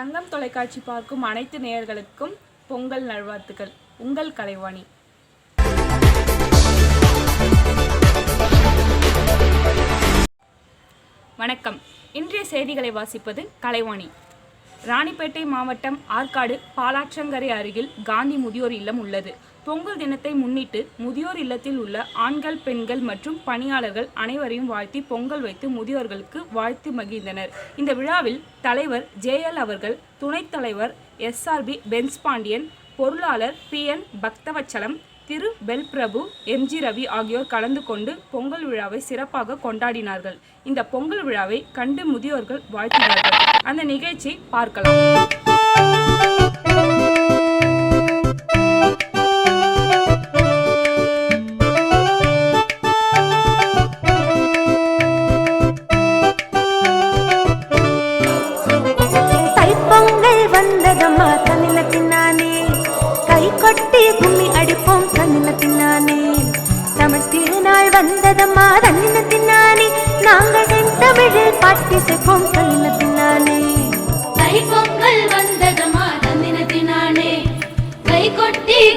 தங்கம் தொலைக்காட்சி பார்க்கும் அனைத்து நேயர்களுக்கும் பொங்கல் நல்வாழ்த்துக்கள். உங்கள் கலைவாணி. வணக்கம். இன்றைய செய்திகளை வாசிப்பது கலைவாணி. ராணிப்பேட்டை மாவட்டம் ஆற்காடு பாலாற்றங்கரை அருகில் காந்தி முதியோர் இல்லம் உள்ளது. பொங்கல் தினத்தை முன்னிட்டு முதியோர் இல்லத்தில் உள்ள ஆண்கள் பெண்கள் மற்றும் பணியாளர்கள் அனைவரையும் வாழ்த்தி பொங்கல் வைத்து முதியோர்களுக்கு வாழ்த்து மகிழ்ந்தனர். இந்த விழாவில் தலைவர் ஜேஎல் அவர்கள் துணைத் தலைவர் எஸ்ஆர்பி பென்ஸ் பாண்டியன் பொருளாளர் P N Bhakthavatsalam Thiru Belprabhu MG Ravi ஆகியோர் கலந்து கொண்டு பொங்கல் விழாவை சிறப்பாக கொண்டாடினார்கள். இந்த பொங்கல் விழாவை கண்டு முதியோர்கள் வாழ்த்தினார்கள். அந்த நிகழ்ச்சி பார்க்கலாம். தைப்பொங்கல் வந்ததம்மா தமிழத்தினானே நாங்கள் கொட்டி கும்மி அடிப்போம் தமிழத்தினானே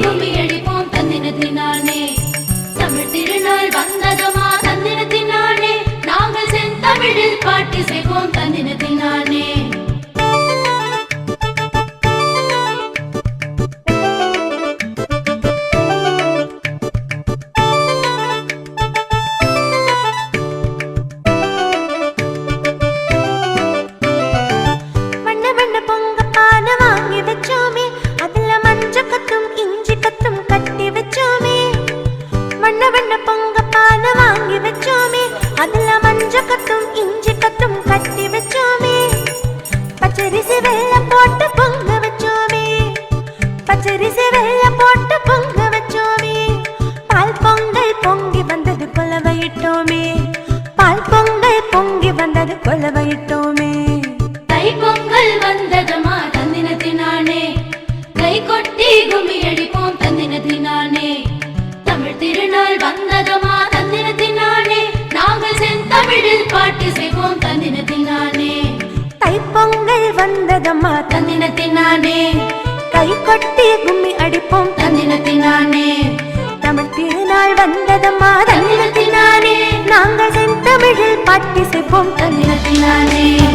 கும்மி அடிப்போம் தந்தினத்தினானே தமிழ் திருநாள் வந்ததமா தந்தினத்தினானே நாங்கள் செந்தமிழில் பாட்டு செய்வோம் தந்தினத்தினானே கொஞ்ச கத்தும் இஞ்சி கத்தும் கட்டி வச்சோமே. பச்சரிசி வெள்ளம் போட்டு பொங்க வச்சோமே. பச்சரிசி வெள்ளம் போட்டு பொங்க வச்சோமே. பால் பொங்கல் பொங்கி வந்தது கொலவையிட்டோமே பால் பொங்கல் பொங்கி வந்தது கொலவையிட்டோமே தைப்பொங்கல் வந்ததமா தந்தின தினானே கை கொட்டி கும்மி அடிப்போம் தந்தின தினானே தமிழ் திருநாள் வந்ததமா தைப்பொங்கல் வந்ததம்மா தந்தினத்தினானே. கை கொட்டி கும்மி அடிப்போம். தந்தினத்தினானே. தமிழ் திருநாள் வந்ததம்மா தந்தினத்தினானே. நாங்கள் செந்தமிழில் பாட்டி செய்வோம் தந்தினத்தினானே.